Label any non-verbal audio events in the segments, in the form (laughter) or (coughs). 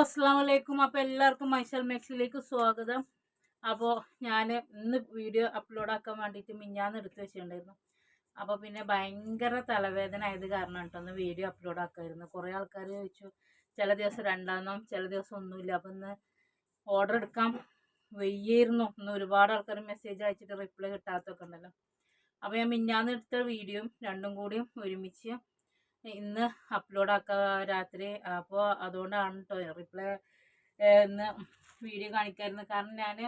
അസ്സാം വലൈക്കും അപ്പോൾ എല്ലാവർക്കും മൈസൽ മാക്സിലേക്ക് സ്വാഗതം. അപ്പോൾ ഞാൻ ഇന്ന് വീഡിയോ അപ്ലോഡ് ആക്കാൻ വേണ്ടിയിട്ട് മിഞ്ഞാന്ന് എടുത്ത് വെച്ചിട്ടുണ്ടായിരുന്നു. അപ്പോൾ പിന്നെ ഭയങ്കര തലവേദന ആയത് കാരണം കേട്ടോ ഒന്ന് വീഡിയോ അപ്ലോഡ് ആക്കായിരുന്നു. കുറേ ആൾക്കാർ ചോദിച്ചു ചില ദിവസം രണ്ടാമെന്നും ചില ദിവസം ഒന്നുമില്ല. അപ്പോൾ ഇന്ന് ഓർഡർ എടുക്കാൻ വയ്യായിരുന്നു. ഇന്ന് ഒരുപാട് ആൾക്കാർ മെസ്സേജ് അയച്ചിട്ട് റിപ്ലൈ കിട്ടാത്തൊക്കെ ഉണ്ടല്ലോ. അപ്പോൾ ഞാൻ മിഞ്ഞാന്ന് എടുത്ത വീഡിയോയും രണ്ടും കൂടിയും ഒരുമിച്ച് ഇന്ന് അപ്ലോഡ് ആക്കുക രാത്രി. അപ്പോൾ അതുകൊണ്ടാണ് കേട്ടോ റിപ്ലൈ ഇന്ന് വീഡിയോ കാണിക്കായിരുന്നു. കാരണം ഞാൻ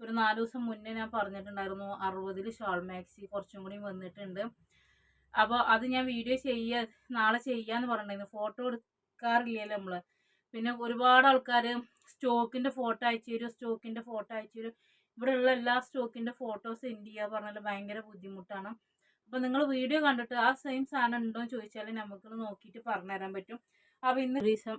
ഒരു നാല് ദിവസം മുന്നേ ഞാൻ പറഞ്ഞിട്ടുണ്ടായിരുന്നു അറുപതിൽ ഷോൾ മാക്സി കുറച്ചും കൂടി വന്നിട്ടുണ്ട്. അപ്പോൾ അത് ഞാൻ വീഡിയോ ചെയ്യാ നാളെ ചെയ്യാന്ന് പറഞ്ഞിട്ടുണ്ടായിരുന്നു. ഫോട്ടോ എടുക്കാറില്ലല്ലോ നമ്മൾ പിന്നെ ഒരുപാട് ആൾക്കാർ സ്റ്റോക്കിന്റെ ഫോട്ടോ അയച്ചു തരും സ്റ്റോക്കിന്റെ ഫോട്ടോ അയച്ചു തരും. ഇവിടെയുള്ള എല്ലാ സ്റ്റോക്കിന്റെ ഫോട്ടോ സെൻഡ് ചെയ്യുക പറഞ്ഞാൽ ഭയങ്കര ബുദ്ധിമുട്ടാണ്. അപ്പോൾ നിങ്ങൾ വീഡിയോ കണ്ടിട്ട് ആ സെയിം സാധനം ഉണ്ടോ എന്ന് ചോദിച്ചാൽ നമുക്ക് നോക്കിയിട്ട് പറഞ്ഞു തരാൻ പറ്റും. അപ്പോൾ ഇന്ന് ദിവസം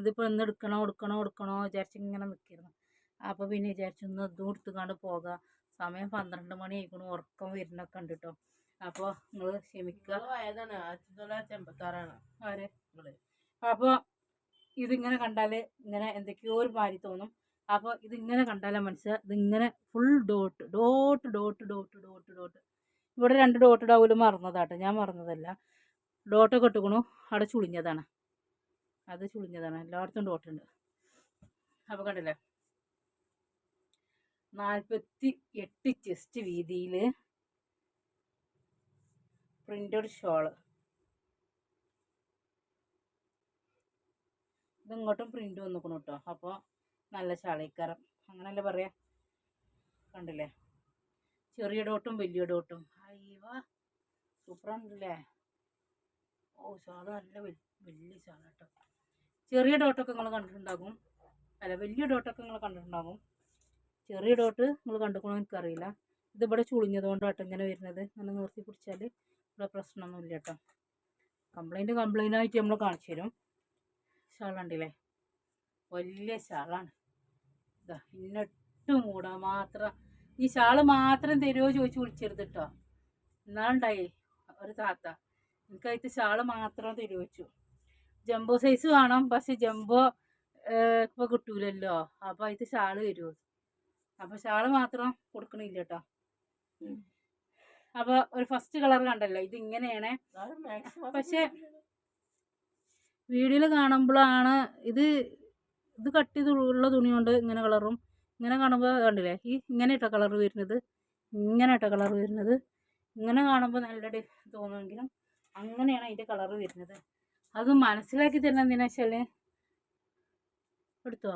ഇതിപ്പോൾ ഇന്ന് എടുക്കണോ എടുക്കണോ എടുക്കണോ വിചാരിച്ച് ഇങ്ങനെ നിൽക്കിയിരുന്നു. അപ്പോൾ പിന്നെ വിചാരിച്ചു ഇന്ന് ഇതും എടുത്തുകൊണ്ട് പോകാം. സമയം പന്ത്രണ്ട് മണി ആയിക്കണു ഉറക്കം വരുന്നൊക്കെ ഉണ്ട് കേട്ടോ അപ്പോൾ നിങ്ങൾ ക്ഷമിക്കുക ഏതാണ് ആയിരത്തി തൊള്ളായിരത്തി എൺപത്തി ആറാണ് ആരെ അപ്പോൾ ഇതിങ്ങനെ കണ്ടാൽ ഇങ്ങനെ എന്തൊക്കെയോ ഒരു മാതിരി തോന്നും. അപ്പോൾ ഇതിങ്ങനെ കണ്ടാലേ മനസ്സിലാ ഇതിങ്ങനെ full dot dot dot dot dot dot ഇവിടെ രണ്ട് ഡോട്ട് ഇടാവൂലും മറന്നതാട്ടോ. ഞാൻ മറന്നതല്ല. ഡോട്ടൊക്കെ ഇട്ടുക്കണു. അവിടെ ചുളിഞ്ഞതാണ്. അത് ചുളിഞ്ഞതാണ്. എല്ലായിടത്തും ഡോട്ടുണ്ട് അപ്പോൾ കണ്ടില്ലേ? നാൽപ്പത്തി എട്ട് ചെസ്റ്റ് വീതിയിൽ പ്രിന്റഡ് ഷോൾ ഇതിങ്ങോട്ടും പ്രിന്റ് വന്നിക്കണം കേട്ടോ അപ്പോൾ നല്ല ചാളിക്കരം അങ്ങനല്ലേ പറയാ? കണ്ടില്ലേ? ചെറിയ ഡോട്ടും വലിയ ഡോട്ടും അയ്യവ സൂപ്പറുണ്ടല്ലേ? ഓ ഷാൾ നല്ല വലിയ ഷാൾ കേട്ടോ. ചെറിയ ഡോട്ടൊക്കെ നിങ്ങൾ കണ്ടിട്ടുണ്ടാകും. അല്ല വലിയ ഡോട്ടൊക്കെ നിങ്ങൾ കണ്ടിട്ടുണ്ടാകും. ചെറിയ ഡോട്ട് നിങ്ങൾ കണ്ടുക്കണോ എനിക്കറിയില്ല. ഇതിവിടെ ചുളിഞ്ഞതുകൊണ്ട് കേട്ടോ ഇങ്ങനെ വരുന്നത്. ഇങ്ങനെ നിർത്തി പിടിച്ചാൽ ഇവിടെ പ്രശ്നമൊന്നുമില്ല കേട്ടോ കംപ്ലൈന്റ് കംപ്ലൈന്റ് ആയിട്ട് നമ്മൾ കാണിച്ചു തരും. ശാളുണ്ടല്ലേ? വലിയ ശാളാണ്. ഇതാ ഇന്നിട്ട് മൂടാ മാത്രം ഈ ശാൾ മാത്രം തരുമോ ചോദിച്ച് വിളിച്ചെടുത്ത് കേട്ടോ എന്നാളുണ്ടായി ഒരു താത്ത. എനിക്കതിന് ഷാൾ മാത്രം തിരുവച്ചു. വെച്ചു ജംബോ സൈസ് വേണം പക്ഷെ ജംബോ ഇപ്പോൾ കിട്ടൂലല്ലോ. അപ്പോൾ അതിന് ഷാൾ തരുമോ അപ്പോൾ ഷാൾ മാത്രം കൊടുക്കണില്ല കേട്ടോ അപ്പോൾ ഒരു ഫസ്റ്റ് കളർ കണ്ടല്ലോ ഇത് ഇങ്ങനെയാണ് പക്ഷേ വീഡിയോയിൽ കാണുമ്പോഴാണ് ഇത് ഇത് കട്ട് ചെയ്തുള്ള തുണി കൊണ്ട് ഇങ്ങനെ കളറും ഇങ്ങനെ കാണുമ്പോൾ കണ്ടില്ലേ ഈ ഇങ്ങനെ ഇട്ട കളർ വരുന്നത്. ഇങ്ങനെ ഇട്ട കളർ വരുന്നത്. ഇങ്ങനെ കാണുമ്പോൾ നല്ല ഡി- തോന്നുമെങ്കിലും അങ്ങനെയാണ് അതിന്റെ കളർ വരുന്നത്. അത് മനസ്സിലാക്കി തരുന്ന എന്തിനാ വെച്ചാൽ എടുത്തോ?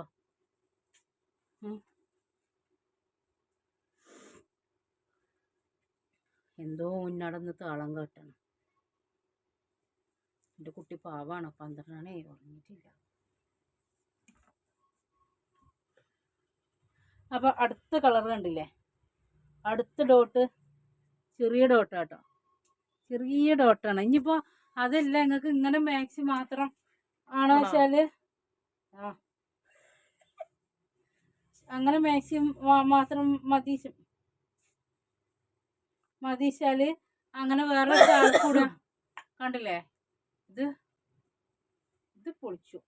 എന്തോ ഉന്നടന്ന് താളം കേട്ടാണ്. എന്റെ കുട്ടി പാവാണ് പന്ത്രണ്ടാണേ ഉറങ്ങിയിട്ടില്ല. അപ്പോൾ അടുത്ത കളർ കണ്ടില്ലേ? അടുത്ത ഡോട്ട് ചെറിയ ഡോട്ടാട്ടോ ചെറിയ ഡോട്ടാണ് ഇനിയിപ്പോൾ അതല്ല നിങ്ങൾക്ക് ഇങ്ങനെ മാക്സി മാത്രം ആണോ വെച്ചാൽ? വെച്ചാൽ ആ. അങ്ങനെ മാക്സി മാത്രം മതി. മതിച്ചാൽ അങ്ങനെ വേറെ കൂടെ കണ്ടില്ലേ? ഇത് ഇത് പൊളിച്ചു.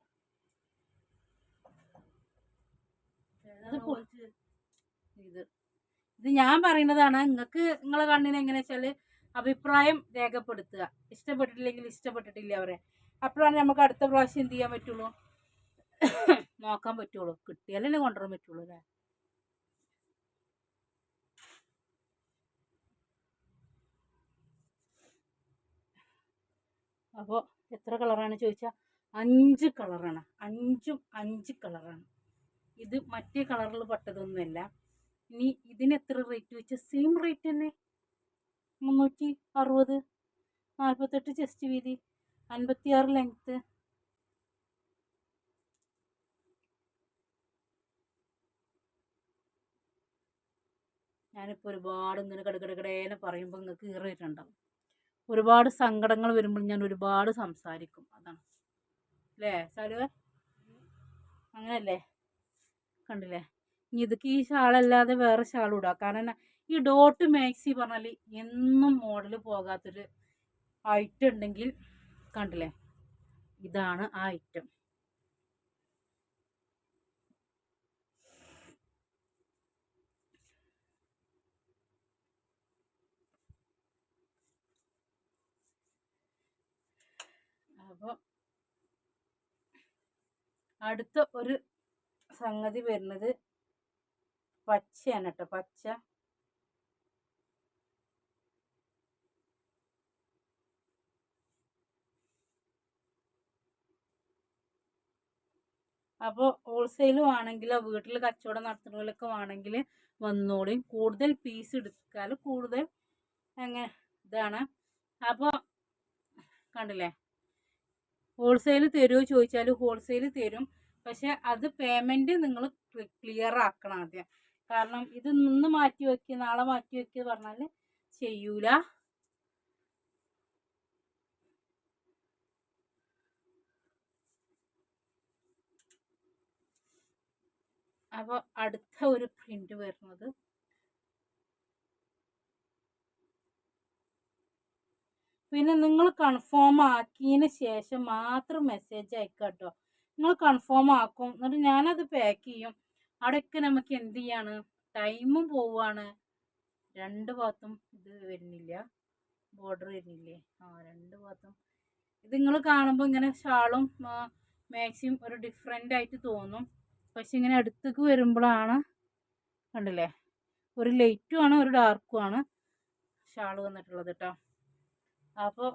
ഇത് പൊ- ഇത് ഇത് ഞാൻ പറയുന്നതാണ് നിങ്ങൾക്ക് നിങ്ങളെ കണ്ണിന് എങ്ങനെ വെച്ചാൽ അഭിപ്രായം രേഖപ്പെടുത്തുക. ഇഷ്ടപ്പെട്ടിട്ടില്ലെങ്കിൽ ഇഷ്ടപ്പെട്ടിട്ടില്ല അവരെ അപ്പോഴാണ് നമുക്ക് അടുത്ത പ്രാവശ്യം എന്ത് ചെയ്യാൻ പറ്റുള്ളൂ? (coughs) നോക്കാൻ പറ്റുള്ളൂ. കിട്ടിയാലല്ലേ കൊണ്ടുവരാൻ പറ്റുള്ളൂ അല്ലേ? അപ്പോൾ എത്ര കളറാണ് ചോദിച്ചാൽ അഞ്ച് കളറാണ്. അഞ്ചും അഞ്ച് കളറാണ്. ഇത് മറ്റേ കളറിൽ പെട്ടതൊന്നുമല്ല. ഇനി ഇതിന് എത്ര റേറ്റ് വെച്ചാൽ സെയിം റേറ്റ് തന്നെ. മുന്നൂറ്റി അറുപത് നാൽപ്പത്തെട്ട് ചെസ്റ്റ് വീതി അൻപത്തിയാറ് ലെങ്ത്ത് ഞാനിപ്പോൾ ഒരുപാട് ഇങ്ങനെ കടകടകടേനെ പറയുമ്പോൾ നിങ്ങൾക്ക് ഈറിയിട്ടുണ്ടാവും ഒരുപാട് സങ്കടങ്ങൾ വരുമ്പോൾ ഞാൻ ഒരുപാട് സംസാരിക്കും. അതാണ്. അല്ലേ സാലുവ? അങ്ങനല്ലേ? കണ്ടില്ലേ? ഇതൊക്കെ ഈ ഷാളല്ലാതെ വേറെ ഷാൾ ഇടുക. കാരണം ഈ ഡോട്ട് മാക്സി പറഞ്ഞാൽ എന്നും മോഡൽ പോകാത്തൊരു ഐറ്റം ഉണ്ടെങ്കിൽ കണ്ടില്ലേ? ഇതാണ് ആ ഐറ്റം അപ്പോൾ അടുത്ത ഒരു സംഗതി വരുന്നത് പച്ചയാണ് കേട്ടോ പച്ച. അപ്പോൾ ഹോൾസെയിലും ആണെങ്കിലോ വീട്ടിൽ കച്ചവടം നടത്തുന്നവരൊക്കെ ആണെങ്കിൽ വന്നോളി. കൂടുതൽ പീസ് എടുത്താൽ കൂടുതൽ അങ്ങനെ ഇതാണ്. അപ്പോൾ കണ്ടില്ലേ? ഹോൾസെയിൽ തരുമോ ചോദിച്ചാൽ ഹോൾസെയിൽ തരും. പക്ഷെ അത് പേയ്മെന്റ് നിങ്ങൾ ക്ലിയർ ആക്കണം ആദ്യം. കാരണം ഇത് നിന്ന് മാറ്റി വെക്കുക നാളെ മാറ്റി വെക്കുക പറഞ്ഞാൽ ചെയ്യൂല. അപ്പോൾ അടുത്ത ഒരു പ്രിന്റ് വരുന്നത് പിന്നെ നിങ്ങൾ കൺഫേം ആക്കിയതിന് ശേഷം മാത്രം മെസ്സേജ് അയക്കാം കേട്ടോ നിങ്ങൾ കൺഫേം ആക്കും എന്നിട്ട് ഞാനത് പാക്ക് ചെയ്യും. അവിടെയൊക്കെ നമുക്ക് എന്ത് ചെയ്യാണ്? ടൈമും പോവാണ്. രണ്ട് ഭാഗത്തും ഇത് വരുന്നില്ല. ബോർഡർ വരുന്നില്ലേ? ആ രണ്ട് ഭാഗത്തും. ഇത് നിങ്ങൾ കാണുമ്പോൾ ഇങ്ങനെ ഷാളും മാക്സിമം ഒരു ഡിഫറെന്റ് ആയിട്ട് തോന്നും. പക്ഷെ ഇങ്ങനെ അടുത്തേക്ക് വരുമ്പോഴാണ് കണ്ടില്ലേ? ഒരു ലൈറ്റും ആണ് ഒരു ഡാർക്കും ആണ് ഷാൾ വന്നിട്ടുള്ളത് കേട്ടോ അപ്പോൾ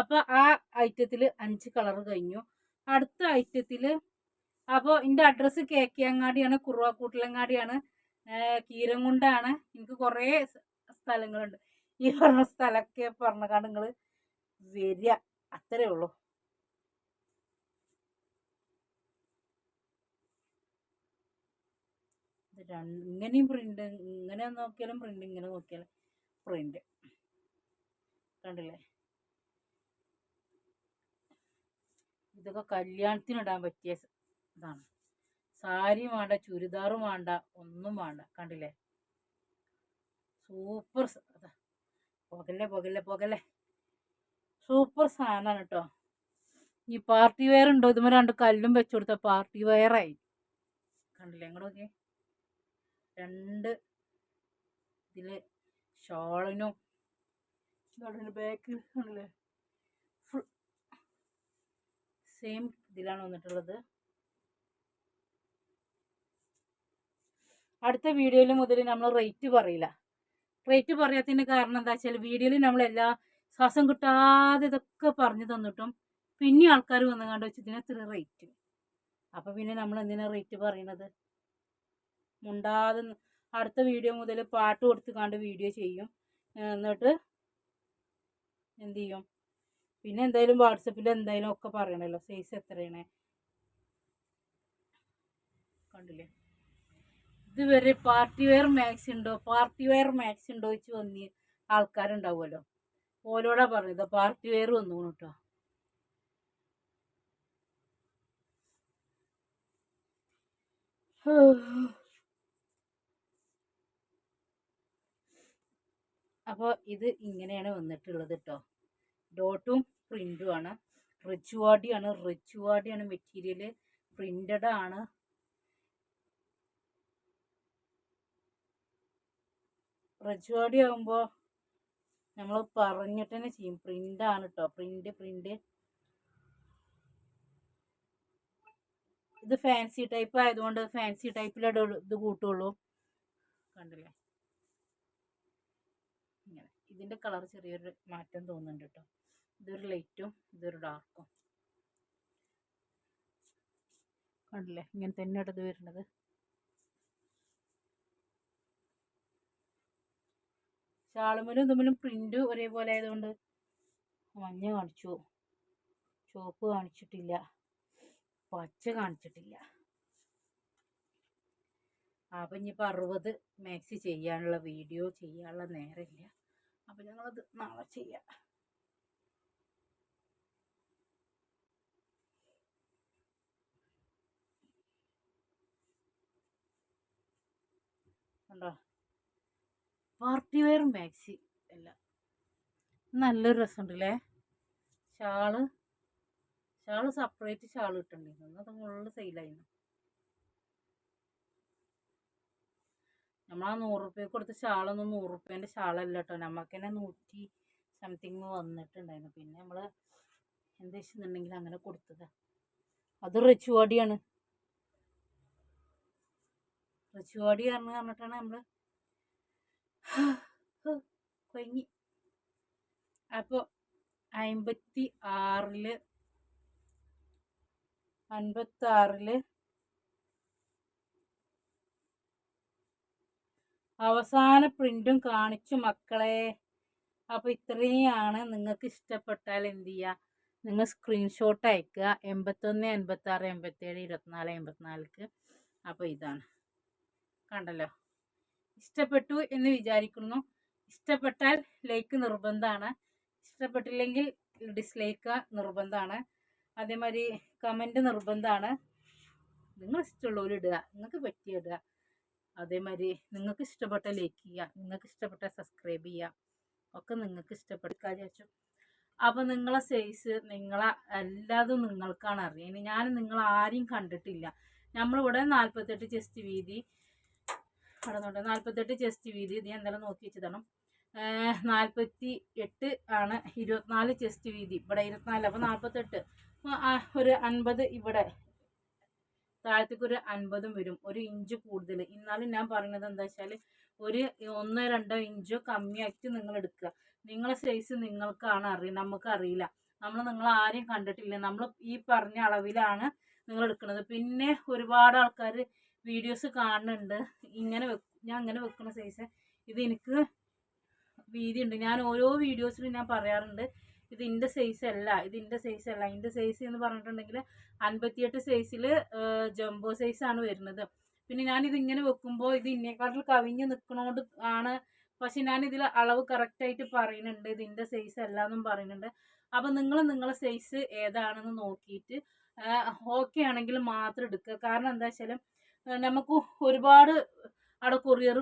അപ്പോൾ ആ ഐറ്റത്തിൽ അഞ്ച് കളർ കഴിഞ്ഞു. അടുത്ത ഐറ്റത്തിൽ അപ്പോൾ എന്റെ അഡ്രസ്സ് കേക്കിയങ്ങാടിയാണ് കുറുവാക്കൂട്ടിലങ്ങാടിയാണ് കീരംകുണ്ടാണ്. എനിക്ക് കുറേ സ്ഥലങ്ങളുണ്ട്. ഈ പറഞ്ഞ സ്ഥലമൊക്കെ പറഞ്ഞാണ്ട് നിങ്ങൾ വരിക അത്രേ ഉള്ളൂ. ഇങ്ങനെയും പ്രിന്റ് ഇങ്ങനെ നോക്കിയാലും പ്രിന്റ് ഇങ്ങനെ നോക്കിയാലും പ്രിന്റ് കണ്ടില്ലേ? ഇതൊക്കെ കല്യാണത്തിന് ഇടാൻ പറ്റിയ ഇതാണ്. സാരി വേണ്ട ചുരിദാറും വേണ്ട ഒന്നും വേണ്ട. കണ്ടില്ലേ? സൂപ്പർ. പുകല്ലേ പുകല്ലേ പുകല്ലേ. സൂപ്പർ സാധനമാണ് കേട്ടോ. ഈ പാർട്ടി വെയർ ഉണ്ടോ? ഇതുമ്പോൾ രണ്ട് കല്ലും വെച്ചു കൊടുത്ത. പാർട്ടി വെയറായി കണ്ടില്ലേ? ഇങ്ങോട്ട് നോക്കിയേ. രണ്ട് ഇതിൽ ഷോളിനും ബാക്കിൽ കണ്ടില്ലേ ഫുൾ സെയിം ഇതിലാണ് വന്നിട്ടുള്ളത്. അടുത്ത വീഡിയോയിൽ മുതൽ നമ്മൾ റേറ്റ് പറയില്ല. റേറ്റ് പറയാത്തതിന് കാരണം എന്താ വെച്ചാൽ വീഡിയോയിൽ നമ്മൾ എല്ലാ ശ്വാസം കിട്ടാതെ ഇതൊക്കെ പറഞ്ഞു തന്നിട്ടും പിന്നെ ആൾക്കാർ വന്നു കണ്ട് വെച്ച് ഇതിന് ഇത്ര റേറ്റ് അപ്പം പിന്നെ നമ്മൾ എന്തിനാ റേറ്റ് പറയണത്? മുണ്ടാതെ അടുത്ത വീഡിയോ മുതൽ പാട്ട് കൊടുത്ത് കണ്ട് വീഡിയോ ചെയ്യും. എന്നിട്ട് എന്ത് ചെയ്യും? പിന്നെ എന്തായാലും വാട്സപ്പിൽ എന്തായാലും ഒക്കെ പറയണല്ലോ സൈസ് എത്രയാണ്? കണ്ടില്ലേ? ഇതുവരെ പാർട്ടി വെയർ മാക്സ് ഉണ്ടോ? പാർട്ടി വെയർ മാക്സ് ഉണ്ടോ വെച്ച് വന്ന് ആൾക്കാരുണ്ടാവുമല്ലോ. ഓലോടാ പറഞ്ഞത്. പാർട്ടി വെയർ വന്നു കേട്ടോ അപ്പോൾ ഇത് ഇങ്ങനെയാണ് വന്നിട്ടുള്ളത് കേട്ടോ ഡോട്ടും പ്രിന്റും ആണ് റിച്ച് വാടിയാണ് മെറ്റീരിയൽ പ്രിന്റഡ് ആണ്. റിച്ചുവാഡി ആകുമ്പോൾ നമ്മൾ പറഞ്ഞിട്ട് തന്നെ ചെയ്യും പ്രിന്റാണ് കേട്ടോ പ്രിന്റ് പ്രിന്റ് ഇത് ഫാൻസി ടൈപ്പ് ആയതുകൊണ്ട് ഫാൻസി ടൈപ്പിലെ ഇത് കൂട്ടുള്ളൂ. കണ്ടില്ലേ? ഇതിന്റെ കളർ ചെറിയൊരു മാറ്റം തോന്നുന്നുണ്ട് കേട്ടോ ഇതൊരു ലൈറ്റും ഇതൊരു ഡാർക്കും. കണ്ടില്ലേ? ഇങ്ങനെ തന്നെ ഇത് വരുന്നത്. ഷാളുമലും തമ്മിലും പ്രിന്റ് ഒരേപോലെ ആയതുകൊണ്ട് മഞ്ഞ കാണിച്ചു. ചുവപ്പ് കാണിച്ചിട്ടില്ല. പച്ച കാണിച്ചിട്ടില്ല. അപ്പം ഇനിയിപ്പോൾ അറുപത് മാക്സി ചെയ്യാനുള്ള വീഡിയോ ചെയ്യാനുള്ള നേരമില്ല. അപ്പം ഞങ്ങളത് നാളെ ചെയ്യാം. കണ്ടോ? പാർട്ടി വെയർ മാക്സി അല്ല നല്ലൊരു രസമുണ്ടല്ലേ? ഷാൾ. ഷാൾ സെപ്പറേറ്റ് ഷാൾ കിട്ടണ്ടിരുന്നു അത് മുകളിൽ സെയിലായിരുന്നു നമ്മൾ ആ നൂറ് റുപ്യ കൊടുത്ത ഷാളൊന്നും നൂറ് റുപ്യേന്റെ ഷാളല്ല കേട്ടോ. നമുക്ക് തന്നെ നൂറ്റി സംതിങ് വന്നിട്ടുണ്ടായിരുന്നു. പിന്നെ നമ്മൾ എന്താ വെച്ചിട്ടുണ്ടെങ്കിൽ അങ്ങനെ കൊടുത്തത്. അത് റിച്ചുവാടിയാണ് റിച്ചുവാടി കാരണം പറഞ്ഞിട്ടാണ് നമ്മൾ കൊങ്ങി അപ്പോൾ അമ്പത്തി ആറിൽ അൻപത്തി ആറിൽ അവസാന പ്രിന്റും കാണിച്ചു മക്കളെ. അപ്പോൾ ഇത്രയാണ് നിങ്ങൾക്ക് ഇഷ്ടപ്പെട്ടാൽ എന്ത് ചെയ്യുക നിങ്ങൾ സ്ക്രീൻഷോട്ട് അയക്കുക. എൺപത്തൊന്ന് എൺപത്താറ് എൺപത്തേഴ് ഇരുപത്തിനാല് എൺപത്തിനാലിക്ക്. അപ്പോൾ ഇതാണ്. കണ്ടല്ലോ. ഇഷ്ടപ്പെട്ടു എന്ന് വിചാരിക്കുന്നു. ഇഷ്ടപ്പെട്ടാൽ ലൈക്ക് നിർബന്ധമാണ്. ഇഷ്ടപ്പെട്ടില്ലെങ്കിൽ ഡിസ്ലൈക്ക് നിർബന്ധമാണ്. അതേമാതിരി കമന്റ് നിർബന്ധമാണ്. നിങ്ങൾ ഇഷ്ടമുള്ളവർ ഇടുക. നിങ്ങൾക്ക് പറ്റിയ ഇടുക. അതേമാതിരി നിങ്ങൾക്ക് ഇഷ്ടപ്പെട്ട ലൈക്ക് ചെയ്യുക. നിങ്ങൾക്ക് ഇഷ്ടപ്പെട്ട സബ്സ്ക്രൈബ് ചെയ്യുക. ഒക്കെ നിങ്ങൾക്ക് ഇഷ്ടപ്പെടുക്കാൻ വിചാരിച്ചു അപ്പോൾ നിങ്ങളെ സൈസ് നിങ്ങളെ എല്ലാതും നിങ്ങൾക്കാണ് അറിയുന്നത്. ഞാൻ നിങ്ങൾ ആരെയും കണ്ടിട്ടില്ല. നമ്മളിവിടെ നാൽപ്പത്തെട്ട് ചെസ്റ്റ് വീതി. കടന്നുണ്ട് നാൽപ്പത്തെട്ട് ചെസ്റ്റ് വീതി ഇത് ഞാൻ എന്തായാലും നോക്കി വെച്ചതാണ് നാൽപ്പത്തി എട്ട് ആണ് ഇരുപത്തിനാല് ചെസ്റ്റ് വീതി. ഇവിടെ ഇരുപത്തിനാല് അപ്പോൾ നാൽപ്പത്തെട്ട് ഒരു അൻപത് ഇവിടെ. താഴത്തേക്ക് ഒരു അൻപതും വരും. ഒരു ഇഞ്ച് കൂടുതൽ. എന്നാലും ഞാൻ പറയുന്നത് എന്താ വെച്ചാൽ ഒരു ഒന്നോ രണ്ടോ ഇഞ്ചോ കമ്മിയാക്കി നിങ്ങൾ എടുക്കുക. നിങ്ങളെ സൈസ് നിങ്ങൾക്കാണ് അറിയ നമുക്ക് അറിയില്ല. നമ്മൾ നിങ്ങൾ ആരെയും കണ്ടിട്ടില്ല. നമ്മൾ ഈ പറഞ്ഞ അളവിലാണ് നിങ്ങൾ എടുക്കുന്നത്. പിന്നെ ഒരുപാട് ആൾക്കാർ വീഡിയോസ് കാണുന്നുണ്ട് ഇങ്ങനെ വെക്കും ഞാൻ അങ്ങനെ വെക്കുന്ന സൈസ് ഇത് എനിക്ക് വീതിയുണ്ട്. ഞാൻ ഓരോ വീഡിയോസിലും ഞാൻ പറയാറുണ്ട്. ഇത് ഇന്റെ സൈസ് അല്ല. ഇത് ഇന്റെ സൈസ് അല്ല. ഇന്റെ സൈസ് എന്ന് പറഞ്ഞിട്ടുണ്ടെങ്കിൽ അൻപത്തിയെട്ട് സൈസിൽ ജംബോ സൈസാണ് വരുന്നത്. പിന്നെ ഞാനിത് ഇങ്ങനെ വെക്കുമ്പോൾ ഇത് ഇന്നേക്കാട്ടിൽ കവിഞ്ഞ് നിൽക്കണോണ്ട് ആണ്. പക്ഷെ ഞാനിതിൽ അളവ് കറക്റ്റായിട്ട് പറയുന്നുണ്ട്. ഇതിന്റെ സൈസ് അല്ല എന്നും പറയുന്നുണ്ട്. അപ്പം നിങ്ങൾ നിങ്ങളെ സൈസ് ഏതാണെന്ന് നോക്കിയിട്ട് ഓക്കെ ആണെങ്കിൽ മാത്രം എടുക്കുക. കാരണം എന്താ വെച്ചാൽ നമുക്ക് ഒരുപാട് അവിടെ കൊറിയർ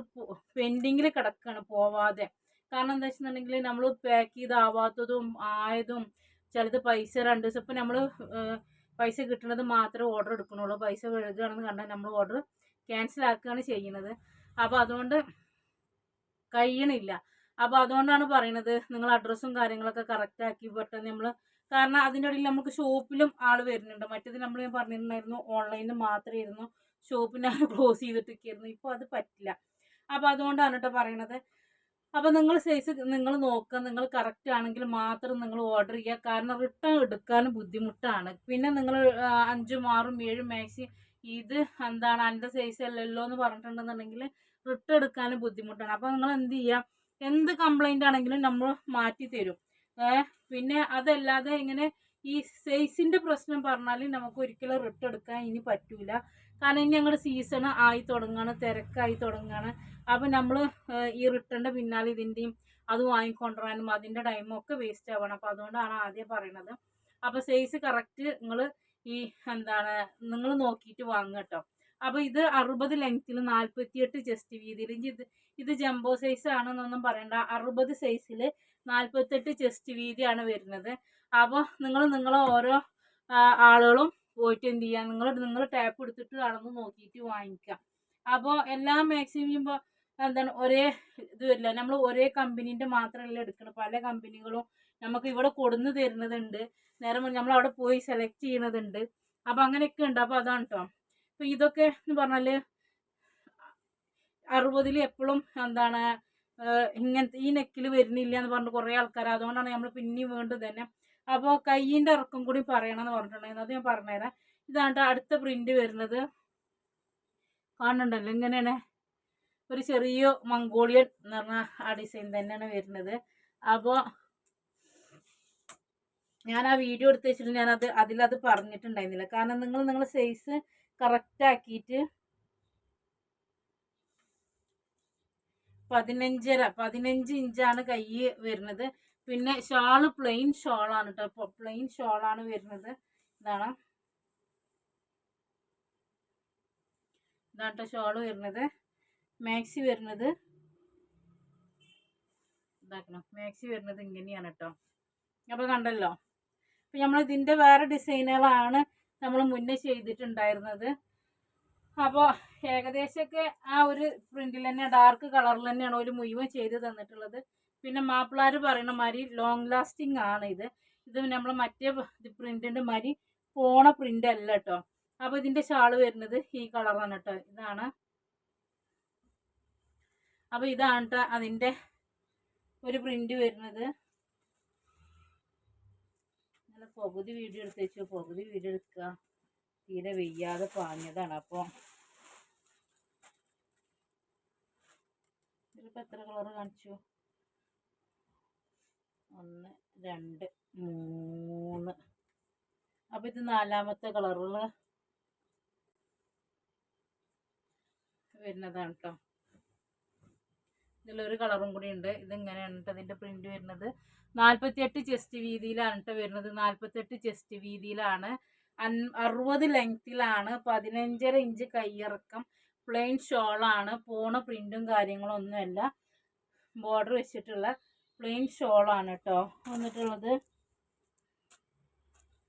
പെൻഡിങ്ങിൽ കിടക്കുകയാണ് പോവാതെ. കാരണം എന്താ വെച്ചിട്ടുണ്ടെങ്കിൽ നമ്മൾ പാക്ക് ചെയ്താവാത്തതും ആയതും ചിലത് പൈസ രണ്ട് ദിവസം ഇപ്പം നമ്മൾ പൈസ കിട്ടുന്നത് മാത്രമേ ഓർഡർ എടുക്കണുള്ളൂ പൈസ വഴുകുകയാണെന്ന് കണ്ടാൽ നമ്മൾ ഓർഡർ ക്യാൻസൽ ആക്കുകയാണ് ചെയ്യുന്നത്. അപ്പോൾ അതുകൊണ്ട് കഴിയണില്ല. അപ്പോൾ അതുകൊണ്ടാണ് പറയുന്നത് നിങ്ങൾ അഡ്രസ്സും കാര്യങ്ങളൊക്കെ കറക്റ്റ് ആക്കി പെട്ടെന്ന് നമ്മൾ കാരണം അതിന്റെ ഇടയിൽ നമുക്ക് ഷോപ്പിലും ആൾ വരുന്നുണ്ട്. മറ്റേത് നമ്മൾ ഞാൻ പറഞ്ഞിട്ടുണ്ടായിരുന്നു ഓൺലൈനിൽ മാത്രമായിരുന്നു ഷോപ്പിനെ ക്ലോസ് ചെയ്തിട്ടൊക്കെയായിരുന്നു. ഇപ്പോൾ അത് പറ്റില്ല. അപ്പോൾ അതുകൊണ്ടാണ് കേട്ടോ പറയണത്. അപ്പോൾ നിങ്ങൾ സൈസ് നിങ്ങൾ നോക്കുക നിങ്ങൾ കറക്റ്റ് ആണെങ്കിൽ മാത്രം നിങ്ങൾ ഓർഡർ ചെയ്യുക. കാരണം റിട്ടേൺ എടുക്കാനും ബുദ്ധിമുട്ടാണ്. പിന്നെ നിങ്ങൾ അഞ്ചും ആറും ഏഴും മാക്സി ഇത് എന്താണ് എന്റെ സൈസ് അല്ലല്ലോ എന്ന് പറഞ്ഞിട്ടുണ്ടെന്നുണ്ടെങ്കിൽ റിട്ടേൺ എടുക്കാനും ബുദ്ധിമുട്ടാണ്. അപ്പോൾ നിങ്ങൾ എന്ത് ചെയ്യുക? എന്ത് കംപ്ലൈന്റ് ആണെങ്കിലും നമ്മൾ മാറ്റി തരും. പിന്നെ അതല്ലാതെ ഇങ്ങനെ ഈ സൈസിന്റെ പ്രശ്നം പറഞ്ഞാൽ നമുക്ക് ഒരിക്കലും റിട്ടേൺ എടുക്കാൻ ഇനി പറ്റൂല. കാരണം ഇനി ഞങ്ങളുടെ സീസൺ ആയി തുടങ്ങുകയാണ് തിരക്കായി തുടങ്ങുകയാണ് അപ്പം നമ്മൾ ഈ റിട്ടേണിന്റെ പിന്നാലെ ഇതിന്റെയും അത് വാങ്ങിക്കൊണ്ടുവരാനും അതിന്റെ ടൈമും ഒക്കെ വേസ്റ്റ് ആവണം. അപ്പോൾ അതുകൊണ്ടാണ് ആദ്യം പറയണത്. അപ്പോൾ സൈസ് കറക്റ്റ് നിങ്ങൾ ഈ എന്താണ് നിങ്ങൾ നോക്കിയിട്ട് വാങ്ങുക കേട്ടോ അപ്പോൾ ഇത് അറുപത് ലെങ്ത്തിൽ നാൽപ്പത്തിയെട്ട് ചെസ്റ്റ് വീതിയിൽ ഇത് ഇത് ജംബോ സൈസ് ആണെന്നൊന്നും പറയണ്ട. അറുപത് സൈസിൽ നാൽപ്പത്തെട്ട് ചെസ്റ്റ് വീതിയാണ് വരുന്നത്. അപ്പോൾ നിങ്ങൾ നിങ്ങളെ ഓരോ ആളുകളും പോയിട്ട് എന്ത് ചെയ്യുക നിങ്ങൾ നിങ്ങൾ ടാപ്പ് എടുത്തിട്ട് അളന്ന് നോക്കിയിട്ട് വാങ്ങിക്കാം. അപ്പോൾ എല്ലാം മാക്സിമം ചെയ്യുമ്പോൾ എന്താണ് ഒരേ ഇത് വരില്ല നമ്മൾ ഒരേ കമ്പനീന്റെ മാത്രമല്ല എടുക്കണം. പല കമ്പനികളും നമുക്ക് ഇവിടെ കൊടുന്ന് തരുന്നതുണ്ട്. നേരെ നമ്മൾ അവിടെ പോയി സെലക്ട് ചെയ്യണതുണ്ട്. അപ്പം അങ്ങനെയൊക്കെ ഉണ്ട്. അപ്പോൾ അതാണ് കേട്ടോ അപ്പോൾ ഇതൊക്കെ എന്ന് പറഞ്ഞാൽ അറുപതിൽ എപ്പോഴും എന്താണ് ഇങ്ങനത്തെ ഈ നെക്കിൽ വരുന്നില്ല എന്ന് പറഞ്ഞിട്ട് കുറേ ആൾക്കാർ അതുകൊണ്ടാണ് നമ്മൾ പിന്നെയും വീണ്ടും തന്നെ അപ്പോൾ കയ്യിന്റെ ഇറക്കം കൂടി പറയണമെന്ന് പറഞ്ഞിട്ടുണ്ടായിരുന്നു. അത് ഞാൻ പറഞ്ഞുതരാം. ഇതാണ് അടുത്ത പ്രിന്റ് വരുന്നത് കാണുന്നുണ്ടല്ലോ. ഇങ്ങനെയാണ് ഒരു ചെറിയ മംഗോളിയൻ എന്ന് പറഞ്ഞ ആ ഡിസൈൻ തന്നെയാണ് വരുന്നത്. അപ്പോൾ ഞാൻ ആ വീഡിയോ എടുത്ത് വെച്ചിട്ട് ഞാനത് അതിലത് പറഞ്ഞിട്ടുണ്ടായിരുന്നില്ല. കാരണം നിങ്ങൾ നിങ്ങളുടെ സൈസ് കറക്റ്റ് ആക്കിയിട്ട് പതിനഞ്ചര പതിനഞ്ച് ഇഞ്ചാണ് കൈ വരുന്നത്. പിന്നെ ഷാൾ പ്ലെയിൻ ഷോളാണ് കേട്ടോ പ്ലെയിൻ ഷോളാണ് വരുന്നത്. ഇതാണ്. ഇതാണ് കേട്ടോ ഷോൾ വരുന്നത്. മാക്സി വരുന്നത്. ഇതാക്കണം. മാക്സി വരുന്നത് ഇങ്ങനെയാണ് കേട്ടോ അപ്പോൾ കണ്ടല്ലോ. അപ്പം നമ്മൾ ഇതിന്റെ വേറെ ഡിസൈനുകളാണ് നമ്മൾ മുന്നേ ചെയ്തിട്ടുണ്ടായിരുന്നത്. അപ്പോൾ ഏകദേശമൊക്കെ ആ ഒരു പ്രിന്റിൽ തന്നെ ഡാർക്ക് കളറിൽ തന്നെയാണ് ഒരു മുഴുവൻ ചെയ്ത് തന്നിട്ടുള്ളത്. പിന്നെ മാപ്പിളാർ പറയുന്ന മാതിരി ലോങ് ലാസ്റ്റിംഗ് ആണ് ഇത്. ഇത് നമ്മൾ മറ്റേ പ്രിന്റിന്റെ മാതിരി പോണ പ്രിന്റ് അല്ല കേട്ടോ അപ്പോൾ ഇതിന്റെ ഷാൾ വരുന്നത് ഈ കളറാണ് കേട്ടോ ഇതാണ്. അപ്പോൾ ഇതാണ് കേട്ടോ അതിന്റെ ഒരു പ്രിന്റ് വരുന്നത്. നല്ല പകുതി വീഡിയോ എടുത്ത് വെച്ചു. പകുതി വീഡിയോ എടുക്കുക തീരെ വെയ്യാതെ പാഞ്ഞതാണ് അപ്പോൾ ഇതിലിപ്പോൾ എത്ര കളർ കാണിച്ചു? ഒന്ന് രണ്ട് മൂന്ന്. അപ്പോൾ ഇത് നാലാമത്തെ കളറുള്ള വരുന്നതാണ് കേട്ടോ ഇതിലൊരു കളറും കൂടി ഉണ്ട്. ഇതിങ്ങനെയാണ് കേട്ടോ ഇതിന്റെ പ്രിന്റ് വരുന്നത്. നാൽപ്പത്തിയെട്ട് ചെസ്റ്റ് വീതിയിലാണ് കേട്ടോ വരുന്നത്. നാൽപ്പത്തെട്ട് ചെസ്റ്റ് വീതിയിലാണ്. അൻ അറുപത് ലെങ്ത്തിലാണ് പതിനഞ്ചര ഇഞ്ച് കയ്യിറക്കം പ്ലെയിൻ ഷോളാണ് പോണ പ്രിന്റും കാര്യങ്ങളൊന്നുമല്ല ബോർഡർ വെച്ചിട്ടുള്ള പ്ലെയിൻ ഷോളാണ് കേട്ടോ വന്നിട്ടുള്ളത്.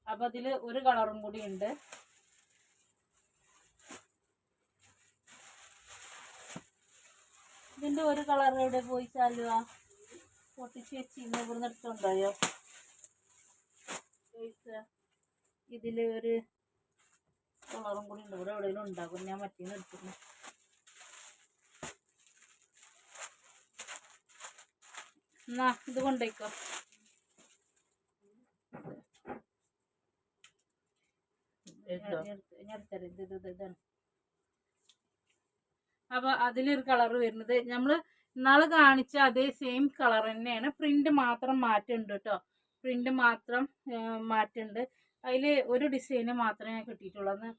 അപ്പം അതിൽ ഒരു കളറും കൂടി ഉണ്ട്. ഇതിന്റെ ഒരു കളർ എവിടെ പോയി ചാലുക പൊട്ടിച്ച് വെച്ചിരുന്ന് ഇവിടുന്ന് എടുത്തുണ്ടായോ ഇതിൽ ഒരു കളറും കൂടി ഉണ്ട്. ഇവിടെ എവിടെയെങ്കിലും ഉണ്ടാകും ഞാൻ മറ്റേന്ന് എടുത്തിരുന്നു എന്നാ ഇത് കൊണ്ടേക്കോ അപ്പൊ അതിലൊരു കളർ വരുന്നത്. നമ്മൾ ഇന്നാൾ കാണിച്ച അതേ സെയിം കളർ തന്നെയാണ്. പ്രിന്റ് മാത്രം മാറ്റുണ്ട് കേട്ടോ പ്രിന്റ് മാത്രം മാറ്റുണ്ട്. അതിൽ അതിൽ ഒരു ഡിസൈന് മാത്രമേ കിട്ടിയിട്ടുള്ളൂ. അന്ന്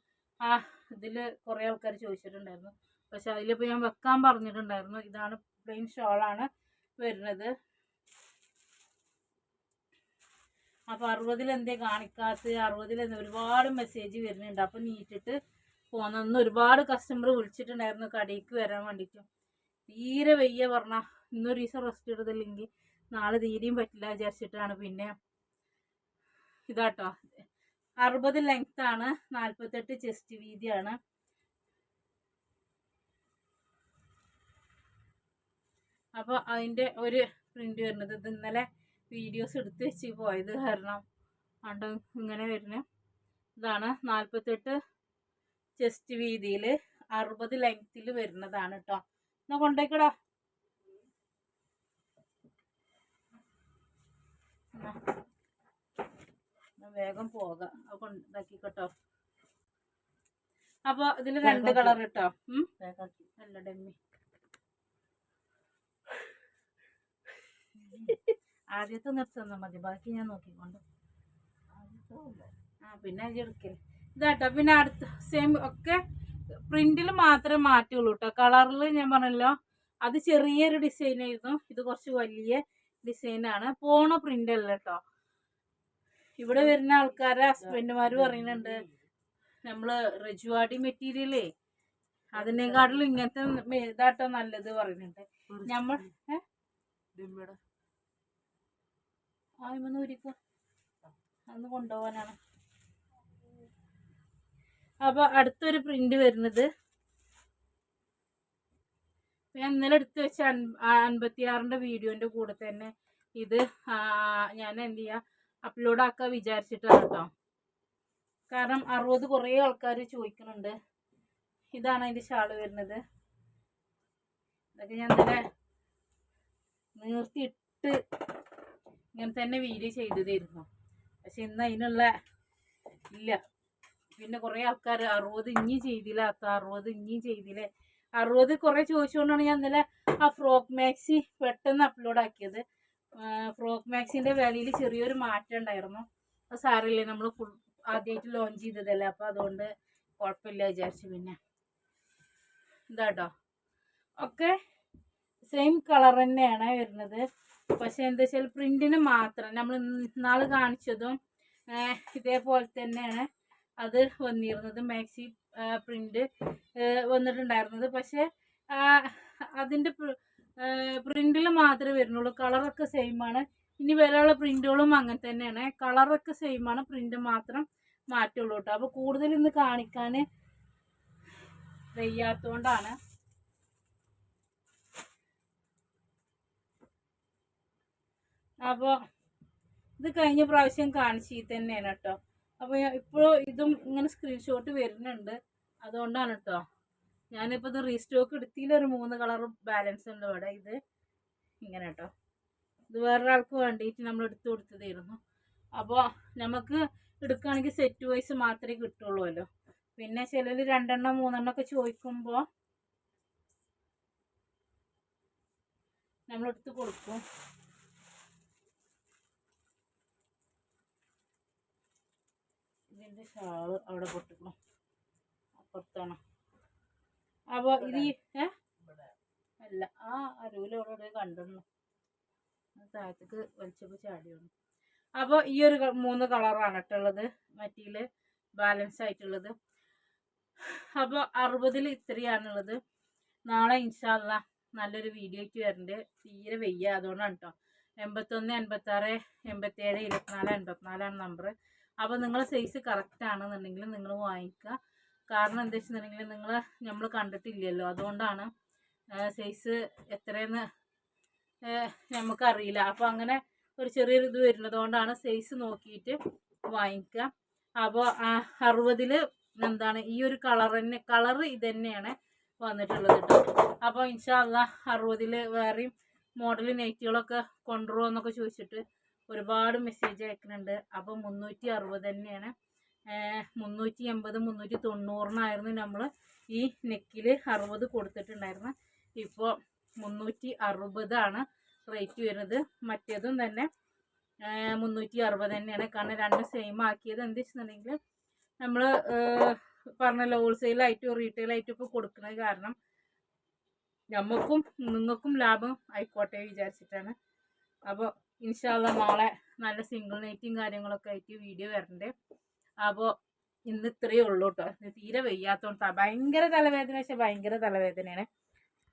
ആ ഇതിൽ കുറേ ആൾക്കാർ ചോദിച്ചിട്ടുണ്ടായിരുന്നു. പക്ഷെ അതിലിപ്പോൾ ഞാൻ വെക്കാൻ പറഞ്ഞിട്ടുണ്ടായിരുന്നു. ഇതാണ് പ്ലെയിൻ ഷോളാണ് വരുന്നത്. അപ്പോൾ അറുപതിൽ എന്തേ കാണിക്കാത്ത അറുപതിൽ ഒരുപാട് മെസ്സേജ് വരുന്നുണ്ട്. അപ്പോൾ നീട്ടിട്ട് പോന്നൊന്ന് ഒരുപാട് കസ്റ്റമർ വിളിച്ചിട്ടുണ്ടായിരുന്നു കടയിലേക്ക് വരാൻ വേണ്ടിയിട്ട്. തീരെ വെയ്യ പറഞ്ഞ ഇന്നൊരു ദിവസം റെസ്റ്റ് എടുത്തില്ലെങ്കിൽ നാളെ തീരെയും പറ്റില്ല വിചാരിച്ചിട്ടാണ്. പിന്നെ ഇതാട്ടോ. അറുപത് ലെങ്ത് ആണ് നാൽപ്പത്തെട്ട് ചെസ്റ്റ് വീതിയാണ്. അപ്പോൾ അതിന്റെ ഒരു പ്രിന്റ് വരുന്നത്. ഇത് ഇന്നലെ വീഡിയോസ് എടുത്ത് വെച്ച് പോയത് കാരണം കണ്ടോ ഇങ്ങനെ വരുന്നു. ഇതാണ് നാൽപ്പത്തെട്ട് ചെസ്റ്റ് വീതിയിൽ അറുപത് ലെങ്ത്തിൽ വരുന്നതാണ് കേട്ടോ എന്നാ കൊണ്ടേക്കടാ. വേഗം പോകാം. അത് കൊണ്ടാക്കിക്കോട്ടോ അപ്പൊ ഇതിൽ രണ്ട് കളർ കേട്ടോ ഉം? പാക്കാക്കി. അല്ല ഡെമ്മി. (laughs) ആദ്യത്തെ നിർത്തുന്ന മതി. ബാക്കി ഞാൻ നോക്കിക്കൊണ്ട്. ആ പിന്നെ എടുക്കൽ. ഇതാട്ടോ പിന്നെ അടുത്ത സെയിം ഒക്കെ പ്രിന്റിൽ മാത്രമേ മാറ്റുള്ളൂ കേട്ടോ കളറിൽ ഞാൻ പറഞ്ഞല്ലോ അത് ചെറിയൊരു ഡിസൈൻ ആയിരുന്നു. ഇത് കുറച്ച് വലിയ ഡിസൈനാണ് പോണ പ്രിന്റ് അല്ല കേട്ടോ ഇവിടെ വരുന്ന ആൾക്കാരെ ഹസ്ബൻഡുമാർ പറയുന്നുണ്ട് നമ്മൾ റജുവാടി മെറ്റീരിയലേ അതിനെക്കാട്ടിലും ഇങ്ങനത്തെ ഇതാട്ടോ നല്ലത് പറയുന്നുണ്ട്. നമ്മൾ ആയ്മന്ന് ഊരിക്കോ അന്ന് കൊണ്ടുപോകാനാണ് അപ്പൊ അടുത്തൊരു പ്രിന്റ് വരുന്നത്. ഞാൻ ഇന്നലെ എടുത്ത് വെച്ച അൻപത്തി ആറിന്റെ വീഡിയോന്റെ കൂടെ തന്നെ ഇത് ഞാൻ എന്ത് ചെയ്യാ അപ്ലോഡ് ആക്കാൻ വിചാരിച്ചിട്ടാണ് കേട്ടോ കാരണം അറുപത് കുറേ ആൾക്കാർ ചോദിക്കുന്നുണ്ട് ഇതാണ് അതിന്റെ ഷാൾ വരുന്നത്. ഇതൊക്കെ ഞാൻ ഇന്നലെ നീർത്തിയിട്ട് ഇങ്ങനെ തന്നെ വീഡിയോ ചെയ്തതായിരുന്നു. പക്ഷെ ഇന്ന് അതിനുള്ള ഇല്ല. പിന്നെ കുറേ ആൾക്കാർ അറുപത് ഇഞ്ഞി ചെയ്തില്ല അത്ത അറുപത് ഇഞ്ഞി ചെയ്തില്ലേ. അറുപത് കുറേ ചോദിച്ചുകൊണ്ടാണ് ഞാൻ ഇന്നലെ ആ ഫ്രോക്ക് മാക്സി പെട്ടെന്ന് അപ്ലോഡ് ആക്കിയത്. ഫ്രോക്ക് മാക്സിന്റെ വിലയിൽ ചെറിയൊരു മാറ്റം ഉണ്ടായിരുന്നു. അത് സാറില്ലേ നമ്മൾ ഫുൾ ആദ്യമായിട്ട് ലോഞ്ച് ചെയ്തതല്ലേ അപ്പോൾ അതുകൊണ്ട് കുഴപ്പമില്ല വിചാരിച്ചു പിന്നെ. ഇതാട്ടോ. ഒക്കെ സെയിം കളർ തന്നെയാണ് വരുന്നത്. പക്ഷെ എന്താ വെച്ചാൽ പ്രിന്റിന് മാത്രം നമ്മൾ ഇന്നാൾ കാണിച്ചതും ഇതേപോലെ തന്നെയാണ് അത് വന്നിരുന്നത്. മാക്സി പ്രിന്റ് വന്നിട്ടുണ്ടായിരുന്നത്. പക്ഷെ അതിന്റെ പ്രിന്റിൽ മാത്രമേ വരുന്നുള്ളൂ. കളറൊക്കെ സെയിം ആണ് ഇനി വരാനുള്ള പ്രിന്റുകളും അങ്ങനെ തന്നെയാണ്. കളറൊക്കെ സെയിം ആണ് പ്രിന്റ് മാത്രം മാറ്റുള്ളൂ കേട്ടോ. അപ്പോൾ കൂടുതൽ ഇന്ന് കാണിക്കാൻ വെയ്യാത്തോണ്ടാണ് അപ്പോൾ ഇത് കഴിഞ്ഞ പ്രാവശ്യം കാണിച്ചു തന്നെയാണ് കേട്ടോ. അപ്പോൾ ഇപ്പോൾ ഇതും ഇങ്ങനെ സ്ക്രീൻഷോട്ട് വരുന്നുണ്ട്. അതുകൊണ്ടാണ് കേട്ടോ. ഞാനിപ്പോൾ ഇത് റീസ്റ്റോക്ക് എടുത്തില്ല. ഒരു മൂന്ന് കളർ ബാലൻസ് ഉണ്ട് ഇവിടെ. ഇത് ഇങ്ങനെ കേട്ടോ. ഇത് വേറൊരാൾക്ക് വേണ്ടിയിട്ട് നമ്മൾ എടുത്തു കൊടുത്തതായിരുന്നു. അപ്പോൾ നമുക്ക് എടുക്കുകയാണെങ്കിൽ സെറ്റ് വൈസ് മാത്രമേ കിട്ടുള്ളൂല്ലോ പിന്നെ ചിലർ രണ്ടെണ്ണം മൂന്നെണ്ണം ഒക്കെ ചോദിക്കുമ്പോൾ നമ്മളെടുത്ത് കൊടുക്കും ഇതിന്റെ ഷാൾ അവിടെ പൊട്ടിക്കണം. അപ്പുറത്താണ് അപ്പോൾ ഇത് ഏ? അല്ല ആ അരുവിലവിടെ കണ്ടിരുന്നു താഴത്തേക്ക് വലിച്ചപ്പോൾ ചാടിയാണ് അപ്പോൾ ഈ ഒരു മൂന്ന് കളറാണ് കേട്ടുള്ളത് മറ്റീൽ ബാലൻസ് ആയിട്ടുള്ളത്. അപ്പോൾ അറുപതിൽ ഇത്രയാണുള്ളത്. നാളെ ഇൻഷാല്ല നല്ലൊരു വീഡിയോ വരണ്ട്. തീരെ വെയ്യ. അതുകൊണ്ടാണ് കേട്ടോ. എൺപത്തൊന്ന് എൺപത്താറ് എൺപത്തേഴ് ഇരുപത്തിനാല് എൺപത്തിനാലാണ് നമ്പർ അപ്പോൾ നിങ്ങളെ സൈസ് കറക്റ്റ് ആണെന്നുണ്ടെങ്കിൽ നിങ്ങൾ വാങ്ങിക്കുക. കാരണം എന്താ വെച്ചിട്ടുണ്ടെങ്കിൽ നിങ്ങൾ നമ്മൾ കണ്ടിട്ടില്ലല്ലോ. അതുകൊണ്ടാണ് സൈസ് എത്രയെന്ന് നമുക്ക് നമുക്കറിയില്ല. അപ്പോൾ അങ്ങനെ ഒരു ചെറിയൊരു ഇത് വരുന്നത് കൊണ്ടാണ് സൈസ് നോക്കിയിട്ട് വാങ്ങിക്കുക. അപ്പോൾ അറുപതിൽ എന്താണ് ഈ ഒരു കളർ തന്നെ കളർ ഇത് തന്നെയാണ് വന്നിട്ടുള്ളത് കേട്ടോ അപ്പോൾ ഇൻഷാല്ല അറുപതിൽ വേറെയും മോഡൽ നൈറ്റികളൊക്കെ കൊണ്ടുവരുമോ എന്നൊക്കെ ചോദിച്ചിട്ട് ഒരുപാട് മെസ്സേജ് അയക്കുന്നുണ്ട്. അപ്പോൾ മുന്നൂറ്റി അറുപത് തന്നെയാണ്. മുന്നൂറ്റി എൺപത് മുന്നൂറ്റി തൊണ്ണൂറിനായിരുന്നു നമ്മൾ ഈ നെക്കിൽ അറുപത് കൊടുത്തിട്ടുണ്ടായിരുന്നു. ഇപ്പോൾ മുന്നൂറ്റി അറുപതാണ് റേറ്റ് വരുന്നത്. മറ്റേതും തന്നെ മുന്നൂറ്റി അറുപത് തന്നെയാണ്. കാരണം രണ്ടും സെയിം ആക്കിയത് എന്താ വെച്ചിട്ടുണ്ടെങ്കിൽ നമ്മൾ പറഞ്ഞല്ലോ ഹോൾസെയിലായിട്ടും റീറ്റെയിലായിട്ടും ഒക്കെ കൊടുക്കുന്നത് കാരണം നമുക്കും നിങ്ങൾക്കും ലാഭം ആയിക്കോട്ടെ വിചാരിച്ചിട്ടാണ്. അപ്പോൾ ഇൻഷാല്ല നാളെ നല്ല സിംഗിൾ നൈറ്റും കാര്യങ്ങളൊക്കെ ആയിട്ട് വീഡിയോ വരണ്ടേ. അപ്പോൾ ഇന്ന് ഇത്രയേ ഉള്ളൂ കേട്ടോ തീരെ വയ്യാത്തോണ്ട്. ഭയങ്കര തലവേദന പക്ഷെ ഭയങ്കര തലവേദനയാണ്.